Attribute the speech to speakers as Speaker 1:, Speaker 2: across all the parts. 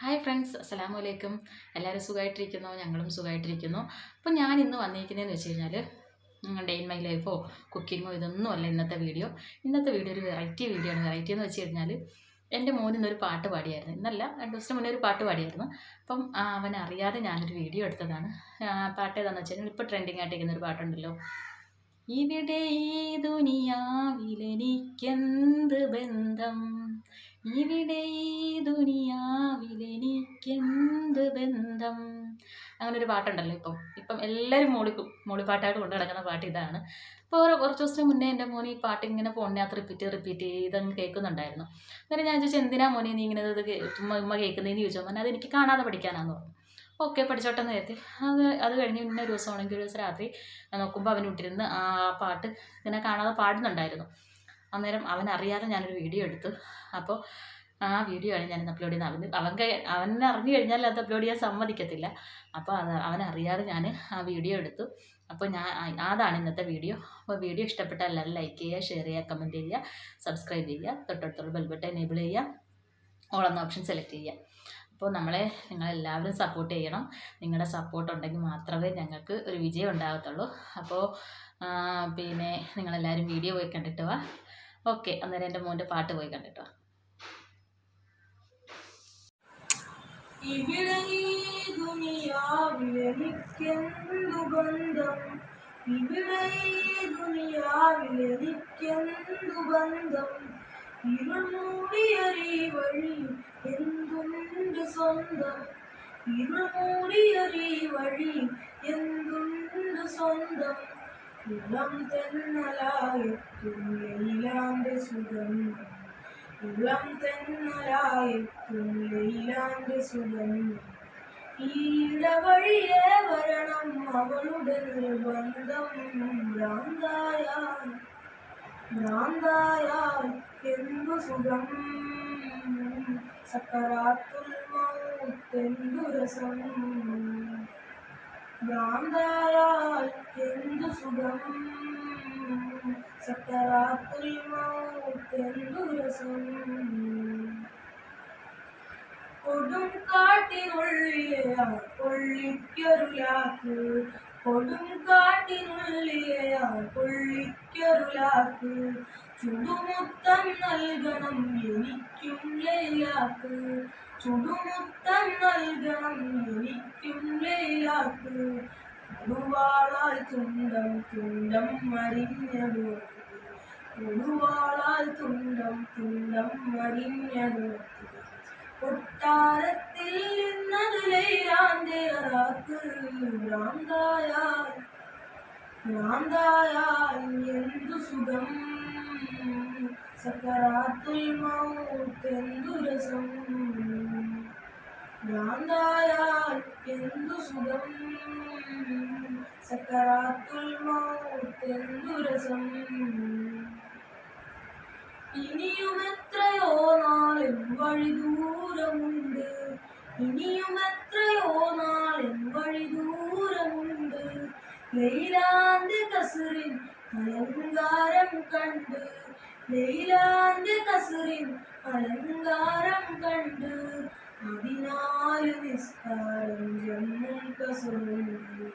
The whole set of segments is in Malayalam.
Speaker 1: ഹായ് ഫ്രണ്ട്സ് അസ്സലാമു അലൈക്കും എല്ലാവരും സുഖമായിട്ടിരിക്കുന്നു ഞങ്ങളും സുഖമായിട്ടിരിക്കുന്നു അപ്പോൾ ഞാൻ ഇന്ന് വന്നിരിക്കുന്നതെന്ന് വെച്ച് കഴിഞ്ഞാൽ ഡേ ഇൻ മൈ ലൈഫോ കുക്കിങ്ങോ ഇതൊന്നും അല്ല ഇന്നത്തെ വീഡിയോ. ഇന്നത്തെ വീഡിയോ ഒരു വെറൈറ്റി വീഡിയോ ആണ്. വെറൈറ്റി എന്ന് വെച്ച് കഴിഞ്ഞാൽ എന്റെ മോൻ ഇന്നൊരു പാട്ട് പാടിയായിരുന്നു. ഇന്നല്ല രണ്ട് ദിവസത്തിന് മുന്നേ ഒരു പാട്ട് പാടിയായിരുന്നു. അപ്പം അവൻ അറിയാതെ ഞാനൊരു വീഡിയോ എടുത്തതാണ്. പാട്ട് ഏതാണെന്ന് വെച്ച് കഴിഞ്ഞാൽ ഇപ്പോൾ ട്രെൻഡിങ് ആയിട്ടിരിക്കുന്ന ഒരു പാട്ടുണ്ടല്ലോ. ഇവിടെ ഈ ദുനിയാവിലെനിക്കെന്ത് ബന്ധം? ഇവിടെ ഈ ദുനിയാവിലെനിക്കെന്ത് ബന്ധം? അങ്ങനെ ഒരു പാട്ടുണ്ടല്ലോ ഇപ്പം. ഇപ്പം എല്ലാവരും മോളി മോളിപ്പാട്ടായിട്ട് കൊണ്ടു നടക്കുന്ന പാട്ട് ഇതാണ്. ഇപ്പോൾ ഓരോ കുറച്ച് ദിവസത്തിന് മുന്നേ എന്റെ മോനെ ഈ പാട്ട് ഇങ്ങനെ ഫോണിനകത്ത് റിപ്പീറ്റ് റിപ്പീറ്റ് ചെയ്തങ്ങ് കേൾക്കുന്നുണ്ടായിരുന്നു. അന്നേരം ഞാൻ ചോദിച്ചു എന്തിനാ മോനെ നീ ഇങ്ങനെ ഇത് ഉമ്മ ഉമ്മ കേൾക്കുന്നതെന്ന് ചോദിച്ചു. മോനെ അത് എനിക്ക് കാണാതെ പഠിക്കാനാന്ന് പറഞ്ഞു. ഓക്കെ പഠിച്ചോട്ടെ നേരത്തെ അത് അത് കഴിഞ്ഞ് പിന്നെ ഒരു ദിവസം ആണെങ്കിൽ ഒരു ദിവസം രാത്രി നോക്കുമ്പോൾ അവൻ വിട്ടിരുന്ന് ആ പാട്ട് ഇങ്ങനെ കാണാതെ പാടുന്നുണ്ടായിരുന്നു. അന്നേരം അവൻ അറിയാതെ ഞാനൊരു വീഡിയോ എടുത്തു. അപ്പോൾ ആ വീഡിയോ ആണ് ഞാൻ അപ്ലോഡ് ചെയ്യുന്നത്. അവന് അവൻ അവൻ അറിഞ്ഞു കഴിഞ്ഞാൽ അത് അപ്ലോഡ് ചെയ്യാൻ സമ്മതിക്കത്തില്ല. അപ്പോൾ അത് അവൻ അറിയാതെ ഞാൻ ആ വീഡിയോ എടുത്തു. അപ്പോൾ ഞാൻ അതാണ് ഇന്നത്തെ വീഡിയോ അപ്പോൾ വീഡിയോ ഇഷ്ടപ്പെട്ടാൽ എല്ലാവരും ലൈക്ക് ചെയ്യുക ഷെയർ ചെയ്യുക കമന്റ് ചെയ്യുക സബ്സ്ക്രൈബ് ചെയ്യുക തൊട്ടടുത്തുള്ള ബെൽബട്ടൺ എനേബിൾ ചെയ്യുക ഓളെന്ന ഓപ്ഷൻ സെലക്ട് ചെയ്യുക. അപ്പോൾ നമ്മളെ നിങ്ങളെല്ലാവരും സപ്പോർട്ട് ചെയ്യണം. നിങ്ങളുടെ സപ്പോർട്ട് ഉണ്ടെങ്കിൽ മാത്രമേ ഞങ്ങൾക്ക് ഒരു വിജയം ഉണ്ടാകത്തുള്ളൂ. അപ്പോൾ പിന്നെ നിങ്ങളെല്ലാവരും വീഡിയോ പോയി കണ്ടിട്ട് വാ. ഓക്കെ അന്നേരം എന്റെ മോന്റെ പാട്ട് പോയി കണ്ടിട്ടോ.
Speaker 2: ബന്ധം? ബന്ധം? എന്തുണ്ട് സ്വന്തം? ഇരുൾ വഴി എന്തുണ്ട് സ്വന്തം? ഇളം തെന്നലായെത്തും ലൈലാന്റെ സുഗന്ധം ഇളം തെന്നലായെത്തും ലൈലാന്റെ സുഗന്ധം ഈടവഴിയെ വരണം അവളുടെ നിർബന്ധം. ഭ്രാന്തായാൽ ഭ്രാന്തായാൽ എന്തു സുഖം? സക്കറാത്തുൽ മൗത്തെന്തു രസം? ഭ്രാന്തായാൽ എന്തു സുഖം? സക്കറാത്തുൽ മൗത്തെന്തു രസം? കൊടും കാട്ടിനുള്ളിലെ ആ കൊള്ളിക്കൊരുലാക്ക് കൊടും കാട്ടിനുള്ളിലെ ആ കൊള്ളിക്കൊരുലാക്ക് ചുടുമുത്തം നൽകണം എനിക്കും ലൈലാക്ക് ചുടുമുത്തം നൽകണം എനിക്കും ലൈലാക്ക് കൊടുവാളാൽ തുണ്ടം തുണ്ടം മറിഞ്ഞതു കൊടുവാളാൽ തുണ്ടം തുണ്ടം മറിഞ്ഞതു കൊട്ടാരത്തിൽ എന്തു സുഖം? സക്കറാത്തുൽ മൗത്തെന്തു രസം? ഭ്രാന്തായാൽ എന്തു സുഖം? സക്കറാത്തുൽ മൗത്തെന്തു രസം? ഇനിയും എത്രയോ നാളും വഴി ദൂരമുണ്ട്. ഇനിയും എത്രയോ നാളും വഴി ദൂരമുണ്ട്. ലൈലാന്റെ കസുറിൻ അലങ്കാരം കണ്ട്. ലൈലാന്റെ കസുറിൻ അലങ്കാരം കണ്ട്. അതിനാല് നിസ്കാരം ജമ്മും കസറുണ്ട്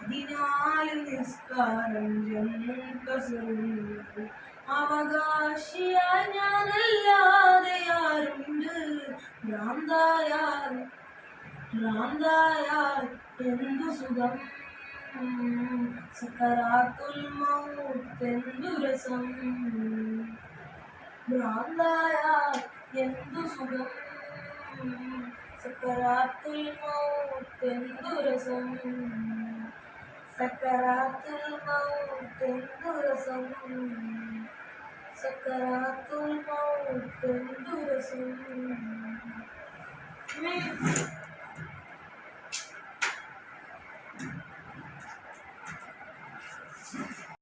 Speaker 2: അതിനാല് നിസ്കാരം ജമ്മും കസറുണ്ട് അവകാശിയായി ഞാനല്ലാതെ ആരുണ്ട്? ഭ്രാന്തായാൽ ഭ്രാന്തായാൽ എന്തു സുഖം? സക്കറാത്തുൽ മൗത്തെന്തു രസം? ഭ്രാന്തായാൽ എന്തു സുഖം? സക്കറാത്തുൽ മൗത്തെന്തു രസം സക്കറാത്തുൽ മൗത്തെന്തു രസം സക്കറാത്തുൽ മൗത്തെന്തു രസം